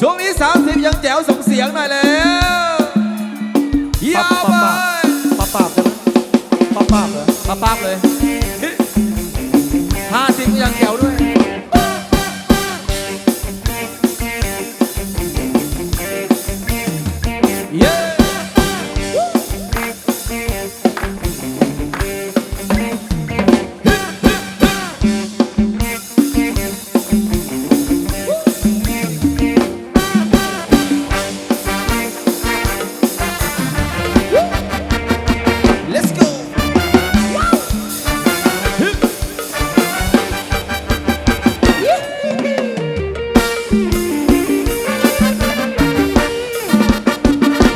ช่วงนี้ 30 ยังแจ๋วส่งเสียงหน่อยแล้วยาวไปปาปาบเลยปาปาบเลยมาปั๊บเลยห้าสิบก็ยังแจ๋วด้วยเย้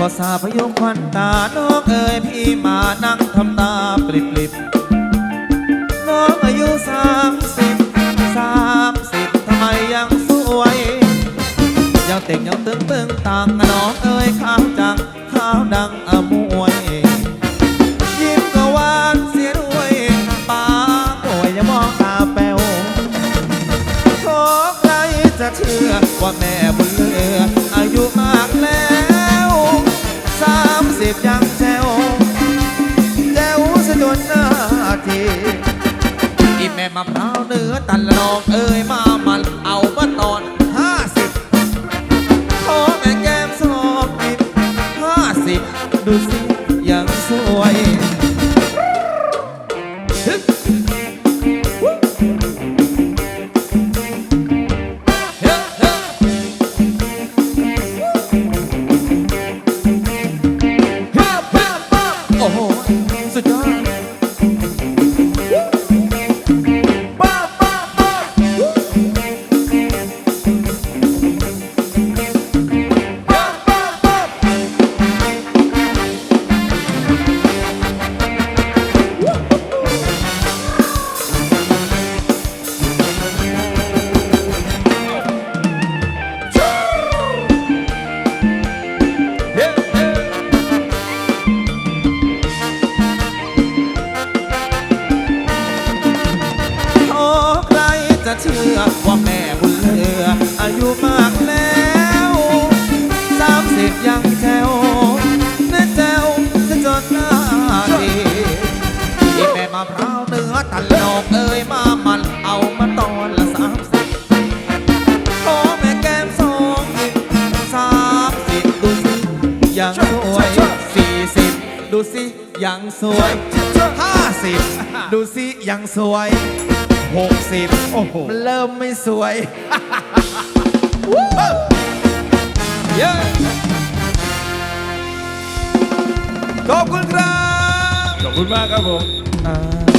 พอสาพยุงควันตาน้องเอ๋ยพี่มานั่งทำตาปลิบปลิบน้องอายุสามสิบสามสิบทำไมยังสวย ยังเต่งยังตึงตึงต่างน้องเอ๋ยข้าวจังข้าวดังอมวย ยิ้มก็หวานเสียด้วยปากโวยย่ามองตาแป๋วขอใครจะเชื่อว่าแม่บุญ ทีอีแม่มะพร้าวเนื้อตันละนองเอ้ยมามันเอามาตอนห้าสิบขอแม่แก้มสอบกินห้าสิบดูสิยังสวยเว่าแม่บุญเหลือ อายุมากแล้วสามสิบยังแจวเนื้อแจวจะจนหน้าดีที่แม่มะพร้าวเนื้อตันนอกเอ้ยมามันเอามาตอนละสามสิบขอแม่แก้มสองสิบสามสิบดูสิยังสวยสี่สิบดูสิยังสวยห้าสิบดูสิยังสวย หกสิบโอ้โห มันเริ่มไม่สวย เย้ขอบคุณครับ ขอบคุณมากครับผม อ่า